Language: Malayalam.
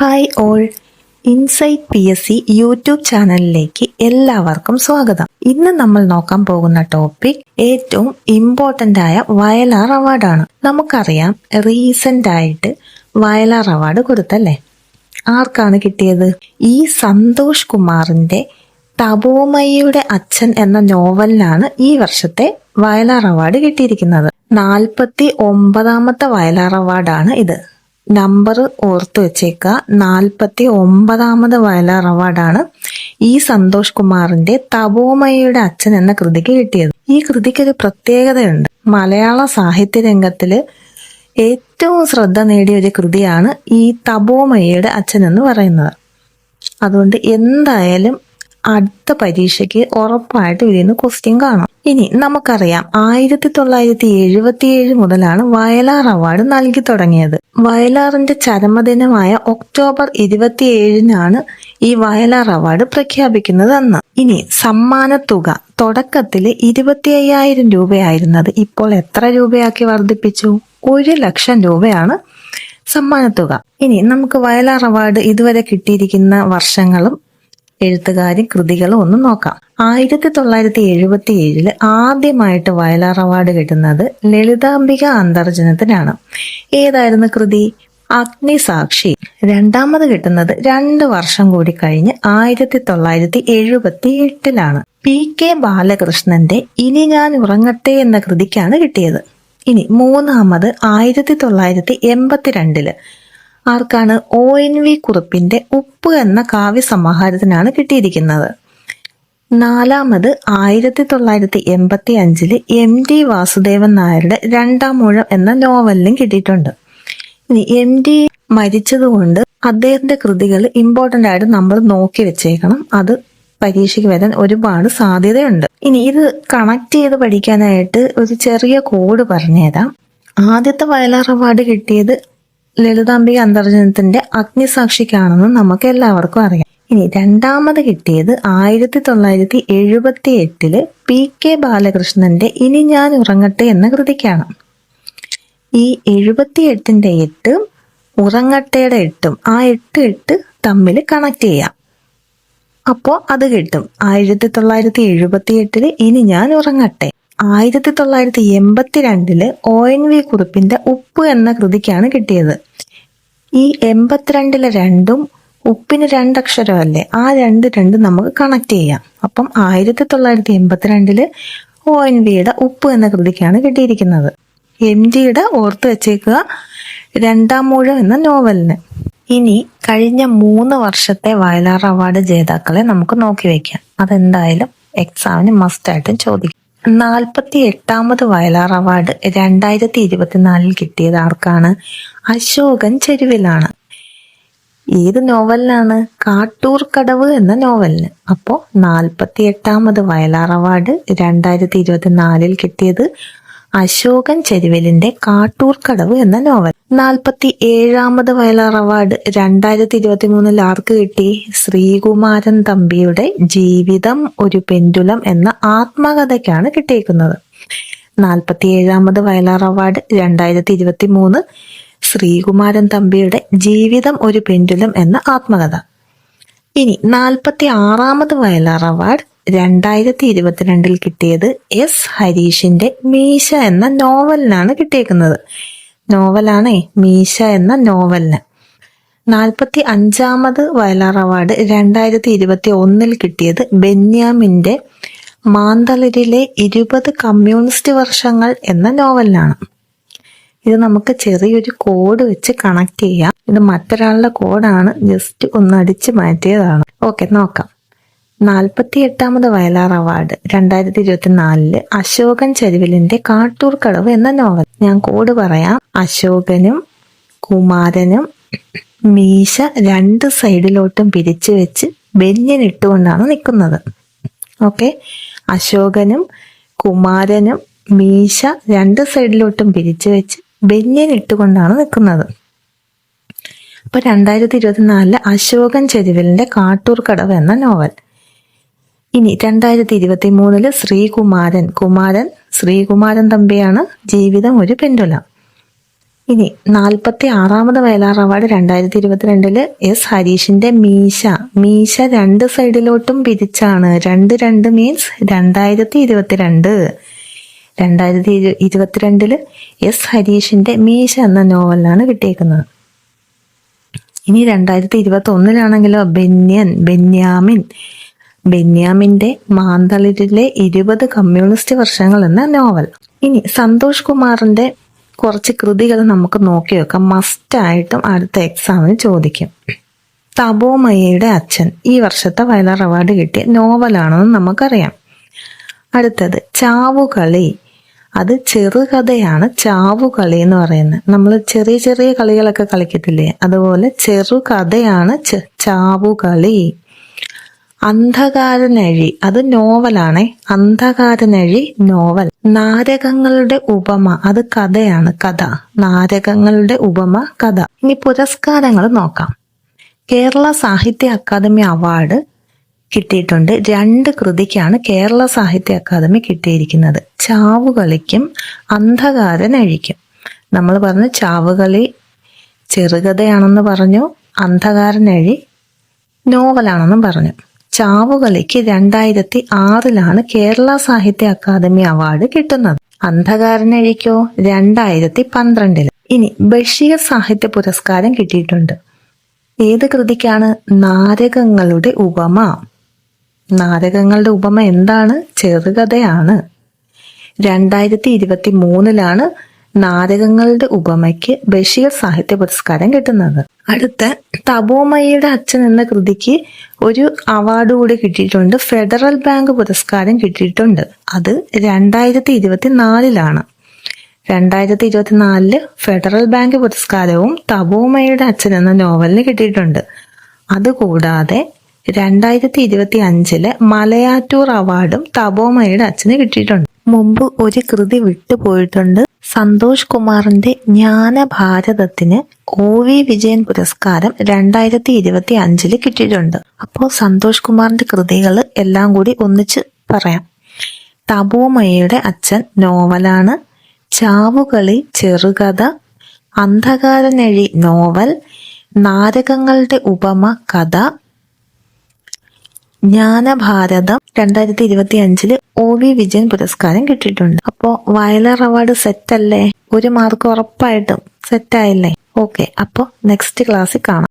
Hi all. Insight P S C YouTube ചാനലിലേക്ക് എല്ലാവർക്കും സ്വാഗതം. ഇന്ന് നമ്മൾ നോക്കാൻ പോകുന്ന ടോപ്പിക് ഏറ്റവും ഇമ്പോർട്ടന്റ് ആയ വയലാർ അവാർഡാണ് നമുക്കറിയാം റീസെന്റ് ആയിട്ട് വയലാർ അവാർഡ് കൊടുത്തല്ലേ? ആർക്കാണ് കിട്ടിയത്? ഈ സന്തോഷ് കുമാറിന്റെ തപോമയിയുടെ അച്ഛൻ എന്ന നോവലിനാണ് ഈ വർഷത്തെ വയലാർ അവാർഡ് കിട്ടിയിരിക്കുന്നത്. നാൽപ്പത്തി ഒമ്പതാമത്തെ വയലാർ അവാർഡാണ് ഇത്. നമ്പർ ഓർത്ത് വെച്ചേക്കുക. നാൽപ്പത്തി ഒമ്പതാമത് വയലാർ അവാർഡാണ് ഈ സന്തോഷ് കുമാറിന്റെ തപോമയയുടെ അച്ഛൻ എന്ന കൃതിക്ക് കിട്ടിയത്. ഈ കൃതിക്ക് ഒരു പ്രത്യേകതയുണ്ട്. മലയാള സാഹിത്യ രംഗത്തിൽ ഏറ്റവും ശ്രദ്ധ നേടിയ ഒരു കൃതിയാണ് ഈ തപോമയയുടെ അച്ഛൻ എന്ന് പറയുന്നത്. അതുകൊണ്ട് എന്തായാലും അടുത്ത പരീക്ഷയ്ക്ക് ഉറപ്പായിട്ട് ഇതിൽ നിന്ന് ക്വസ്റ്റ്യൻ കാണാം. ഇനി നമുക്കറിയാം ആയിരത്തി തൊള്ളായിരത്തി എഴുപത്തിയേഴ് മുതലാണ് വയലാർ അവാർഡ് നൽകി തുടങ്ങിയത്. വയലാറിന്റെ ചരമദിനമായ ഒക്ടോബർ ഇരുപത്തിയേഴിനാണ് ഈ വയലാർ അവാർഡ് പ്രഖ്യാപിക്കുന്നത് അന്ന് ഇനി സമ്മാനത്തുക തുടക്കത്തിൽ ഇരുപത്തി അയ്യായിരം രൂപയായിരുന്നത് ഇപ്പോൾ എത്ര രൂപയാക്കി വർദ്ധിപ്പിച്ചു? ഒരു ലക്ഷം രൂപയാണ് സമ്മാനത്തുക ഇനി നമുക്ക് വയലാർ അവാർഡ് ഇതുവരെ കിട്ടിയിരിക്കുന്ന വർഷങ്ങളും എഴുത്തുകാരും കൃതികളും ഒന്ന് നോക്കാം. ആയിരത്തി തൊള്ളായിരത്തി എഴുപത്തി ഏഴിൽ ആദ്യമായിട്ട് വയലാർ അവാർഡ് കിട്ടുന്നത് ലളിതാംബിക അന്തർജനത്തിനാണ്. ഏതായിരുന്നു കൃതി? അഗ്നിസാക്ഷി. രണ്ടാമത് കിട്ടുന്നത് രണ്ട് വർഷം കൂടി കഴിഞ്ഞ് ആയിരത്തി തൊള്ളായിരത്തി എഴുപത്തി എട്ടിലാണ് പി കെ ബാലകൃഷ്ണന്റെ ഇനി ഞാൻ ഉറങ്ങട്ടെ എന്ന കൃതിക്കാണ് കിട്ടിയത്. ഇനി മൂന്നാമത് ആയിരത്തി തൊള്ളായിരത്തി എൺപത്തിരണ്ടിൽ ആർക്കാണ് ഒ എൻ വി കുറുപ്പിന്റെ ഉപ്പ് എന്ന കാവ്യ സമാഹാരത്തിനാണ് കിട്ടിയിരിക്കുന്നത്. നാലാമത് ആയിരത്തി തൊള്ളായിരത്തി എൺപത്തി അഞ്ചിൽ എം ടി വാസുദേവൻ നായരുടെ രണ്ടാം മൂഴം എന്ന നോവലിനും കിട്ടിയിട്ടുണ്ട്. ഇനി എം ടി മരിച്ചതുകൊണ്ട് അദ്ദേഹത്തിന്റെ കൃതികൾ ഇമ്പോർട്ടന്റ് ആയിട്ട് നമ്മൾ നോക്കി വെച്ചേക്കണം. അത് പരീക്ഷയ്ക്ക് വരാൻ ഒരുപാട് സാധ്യതയുണ്ട്. ഇനി ഇത് കണക്ട് ചെയ്ത് പഠിക്കാനായിട്ട് ഒരു ചെറിയ കോഡ് പറഞ്ഞുതരാം ആദ്യത്തെ വയലാർ അവാർഡ് കിട്ടിയത് ലളിതാംബിക അന്തർജനത്തിന്റെ അഗ്നിസാക്ഷിക്കാണെന്ന് നമുക്ക് എല്ലാവർക്കും അറിയാം. ഇനി രണ്ടാമത് കിട്ടിയത് ആയിരത്തി തൊള്ളായിരത്തി എഴുപത്തി എട്ടിൽ പി കെ ബാലകൃഷ്ണന്റെ ഇനി ഞാൻ ഉറങ്ങട്ടെ എന്ന കൃതിക്കാണ്. ഈ എഴുപത്തി എട്ടിന്റെ എട്ടും ഉറങ്ങട്ടയുടെ എട്ടും ആ എട്ട് എട്ട് തമ്മിൽ കണക്ട് ചെയ്യാം. അപ്പോൾ അത് കിട്ടും. ആയിരത്തി തൊള്ളായിരത്തി എഴുപത്തി എട്ടിൽ ഇനി ഞാൻ ഉറങ്ങട്ടെ. ആയിരത്തി തൊള്ളായിരത്തി എൺപത്തി രണ്ടിൽ ഒ എൻ വി കുറിപ്പിന്റെ ഉപ്പ് എന്ന കൃതിക്കാണ് കിട്ടിയത്. ഈ എൺപത്തിരണ്ടിലെ രണ്ടും ഉപ്പിന് രണ്ടക്ഷരമല്ലേ? ആ രണ്ട് രണ്ടും നമുക്ക് കണക്ട് ചെയ്യാം. അപ്പം ആയിരത്തി തൊള്ളായിരത്തി എൺപത്തിരണ്ടിൽ ഒ എൻ വിയുടെ ഉപ്പ് എന്ന കൃതിക്കാണ് കിട്ടിയിരിക്കുന്നത്. എം ജിയുടെ ഓർത്ത് വെച്ചേക്കുക രണ്ടാം മൂഴം എന്ന നോവലിന്. ഇനി കഴിഞ്ഞ മൂന്ന് വർഷത്തെ വയലാർ അവാർഡ് ജേതാക്കളെ നമുക്ക് നോക്കി വെക്കാം. അതെന്തായാലും എക്സാമിന് മസ്റ്റ് മസ്റ്റായിട്ടും ചോദിക്കും. നാൽപ്പത്തി എട്ടാമത് വയലാർ അവാർഡ് രണ്ടായിരത്തി ഇരുപത്തിനാലിൽ കിട്ടിയത് ആർക്കാണ്? അശോകൻ ചെരുവിലാണ്. ഏത് നോവലിനാണ് കാട്ടൂർ കടവ് എന്ന നോവലിന്. അപ്പോൾ നാൽപ്പത്തി എട്ടാമത് വയലാർ അവാർഡ് രണ്ടായിരത്തി ഇരുപത്തിനാലിൽ കിട്ടിയത് അശോകൻ ചെരുവിലിന്റെ കാട്ടൂർ കടവ് എന്ന നോവൽ. നാൽപ്പത്തി ഏഴാമത് വയലാർ അവാർഡ് രണ്ടായിരത്തി ഇരുപത്തി മൂന്നിൽ ആർക്ക് കിട്ടി? ശ്രീകുമാരൻ തമ്പിയുടെ ജീവിതം ഒരു പെൻഡുലം എന്ന ആത്മകഥയ്ക്കാണ് കിട്ടിയേക്കുന്നത്. നാൽപ്പത്തി ഏഴാമത് വയലാർ അവാർഡ് രണ്ടായിരത്തി ഇരുപത്തി മൂന്ന് ശ്രീകുമാരൻ തമ്പിയുടെ ജീവിതം ഒരു പെൻഡുലം എന്ന ആത്മകഥ. ഇനി നാൽപ്പത്തി ആറാമത് വയലാർ അവാർഡ് രണ്ടായിരത്തി ഇരുപത്തിരണ്ടിൽ കിട്ടിയത് എസ് ഹരീഷിന്റെ മീശ എന്ന നോവലിനാണ് കിട്ടിയേക്കുന്നത്. നോവലാണേ മീശ എന്ന നോവലിന്. നാൽപ്പത്തി അഞ്ചാമത് വയലാർ അവാർഡ് രണ്ടായിരത്തി ഇരുപത്തി ഒന്നിൽ കിട്ടിയത് ബെന്യാമിന്റെ മാന്തളരിലെ ഇരുപത് കമ്മ്യൂണിസ്റ്റ് വർഷങ്ങൾ എന്ന നോവലിനാണ്. ഇത് നമുക്ക് ചെറിയൊരു കോഡ് വെച്ച് കണക്ട് ചെയ്യാം. ഇത് മറ്റൊരാളുടെ കോഡാണ് ജസ്റ്റ് ഒന്ന് അടിച്ച് മാറ്റിയതാണ്. ഓക്കെ നോക്കാം. നാൽപ്പത്തി എട്ടാമത് വയലാർ അവാർഡ് രണ്ടായിരത്തി ഇരുപത്തിനാലിൽ അശോകൻ ചെരുവിലിന്റെ കാട്ടൂർ കടവ് എന്ന നോവൽ ഞാൻ കോഡ് പറയാം. അശോകനും കുമാരനും മീശ രണ്ട് സൈഡിലോട്ടും പിരിച്ചു വെച്ച് ബെന്യനിട്ടുകൊണ്ടാണ് നിൽക്കുന്നത്. ഓക്കെ അശോകനും കുമാരനും മീശ രണ്ട് സൈഡിലോട്ടും പിരിച്ചു വെച്ച് ബെന്യൻ ഇട്ടുകൊണ്ടാണ് നിൽക്കുന്നത്. അപ്പൊ രണ്ടായിരത്തി ഇരുപത്തിനാലിൽ അശോകൻ ചെരുവിലിന്റെ കാട്ടൂർക്കടവ് എന്ന നോവൽ. ഇനി രണ്ടായിരത്തി ഇരുപത്തി മൂന്നിൽ ശ്രീകുമാരൻ കുമാരൻ ശ്രീകുമാരൻ തമ്പിയാണ് ജീവിതം ഒരു പെൻഡുല. ഇനി നാൽപ്പത്തി ആറാമത് വയലാർ അവാർഡ് രണ്ടായിരത്തി ഇരുപത്തിരണ്ടിൽ എസ് ഹരീഷിന്റെ മീശ. മീശ രണ്ട് സൈഡിലോട്ടും പിരിച്ചാണ്. രണ്ട് രണ്ട് മീൻസ് രണ്ടായിരത്തി ഇരുപത്തിരണ്ട് രണ്ടായിരത്തി ഇരു ഇരുപത്തിരണ്ടിൽ എസ് ഹരീഷിന്റെ മീശ എന്ന നോവലിലാണ് കിട്ടിയേക്കുന്നത്. ഇനി രണ്ടായിരത്തി ഇരുപത്തി ഒന്നിലാണെങ്കിലോ ബെന്യൻ ബെന്യാമിൻ ബെന്യാമിന്റെ മാന്തളിരിലെ ഇരുപത് കമ്മ്യൂണിസ്റ്റ് വർഷങ്ങൾ എന്ന നോവൽ. ഇനി സന്തോഷ് കുമാറിന്റെ കുറച്ച് കൃതികൾ നമുക്ക് നോക്കി വെക്കാം. മസ്റ്റായിട്ടും അടുത്ത എക്സാമിന് ചോദിക്കും. തപോമയ്യയുടെ അച്ഛൻ ഈ വർഷത്തെ വയലാർ അവാർഡ് കിട്ടിയ നോവലാണെന്ന് നമുക്കറിയാം. അടുത്തത് ചാവുകളി. അത് ചെറുകഥയാണ് ചാവുകളി എന്ന് പറയുന്നത്. നമ്മൾ ചെറിയ ചെറിയ കളികളൊക്കെ കളിക്കത്തില്ലേ? അതുപോലെ ചെറുകഥയാണ് ചാവുകളി. അന്ധകാരനഴി അത് നോവലാണ്. അന്ധകാരനഴി നോവൽ. നാരകങ്ങളുടെ ഉപമ അത് കഥയാണ് കഥ. നാരകങ്ങളുടെ ഉപമ കഥ. ഇനി പുരസ്കാരങ്ങൾ നോക്കാം. കേരള സാഹിത്യ അക്കാദമി അവാർഡ് കിട്ടിയിട്ടുണ്ട്. രണ്ട് കൃതിക്കാണ് കേരള സാഹിത്യ അക്കാദമി കിട്ടിയിരിക്കുന്നത്. ചാവുകളിക്കും അന്ധകാരനഴിക്കും. നമ്മൾ പറഞ്ഞു ചാവുകളി ചെറുകഥയാണെന്ന് പറഞ്ഞു അന്ധകാരനഴി നോവലാണെന്നും പറഞ്ഞു. ചാവുകളിക്ക് രണ്ടായിരത്തി ആറിലാണ് കേരള സാഹിത്യ അക്കാദമി അവാർഡ് കിട്ടുന്നത്. അന്ധകാരനഴിക്കോ? രണ്ടായിരത്തി പന്ത്രണ്ടിൽ ഇനി ബഷീർ സാഹിത്യ പുരസ്കാരം കിട്ടിയിട്ടുണ്ട്. ഏത് കൃതിക്കാണ്? നാരകങ്ങളുടെ ഉപമ. നാരകങ്ങളുടെ ഉപമ എന്താണ്? ചെറുകഥയാണ്. രണ്ടായിരത്തി ഇരുപത്തി മൂന്നിലാണ് നാടകങ്ങളുടെ ഉപമയ്ക്ക് ബഷീർ സാഹിത്യ പുരസ്കാരം കിട്ടുന്നത്. അടുത്ത തപോമയ്യയുടെ അച്ഛൻ എന്ന കൃതിക്ക് ഒരു അവാർഡ് കൂടി കിട്ടിയിട്ടുണ്ട്. ഫെഡറൽ ബാങ്ക് പുരസ്കാരം കിട്ടിയിട്ടുണ്ട്. അത് രണ്ടായിരത്തി ഇരുപത്തി നാലിലാണ് രണ്ടായിരത്തി ഇരുപത്തിനാലിൽ ഫെഡറൽ ബാങ്ക് പുരസ്കാരവും തപോമയുടെ അച്ഛൻ എന്ന നോവലിന് കിട്ടിയിട്ടുണ്ട്. അതുകൂടാതെ രണ്ടായിരത്തി ഇരുപത്തി അഞ്ചിൽ മലയാറ്റൂർ അവാർഡും തപോമയുടെ അച്ഛന് കിട്ടിയിട്ടുണ്ട്. മുമ്പ് ഒരു കൃതി വിട്ടുപോയിട്ടുണ്ട്. സന്തോഷ് കുമാറിന്റെ ജ്ഞാനഭാരതത്തിന് ഒ വി വിജയൻ പുരസ്കാരം രണ്ടായിരത്തി ഇരുപത്തി അഞ്ചിൽ കിട്ടിയിട്ടുണ്ട്. അപ്പോൾ സന്തോഷ് കുമാറിന്റെ കൃതികൾ എല്ലാം കൂടി ഒന്നിച്ച് പറയാം. തപോമയയുടെ അച്ഛൻ നോവലാണ്. ചാവുകളി ചെറുകഥ അന്ധകാരനഴി നോവൽ നാരകങ്ങളുടെ ഉപമ കഥ ജ്ഞാനഭാരതം രണ്ടായിരത്തി ഇരുപത്തി അഞ്ചിൽ ഒ വി വിജയൻ പുരസ്കാരം കിട്ടിയിട്ടുണ്ട്. അപ്പോ വയലർ അവാർഡ് സെറ്റ് അല്ലേ ഒരു മാർക്ക് ഉറപ്പായിട്ടും സെറ്റ് ആയില്ലേ ഓക്കെ അപ്പോ നെക്സ്റ്റ് ക്ലാസ്സിൽ കാണാം.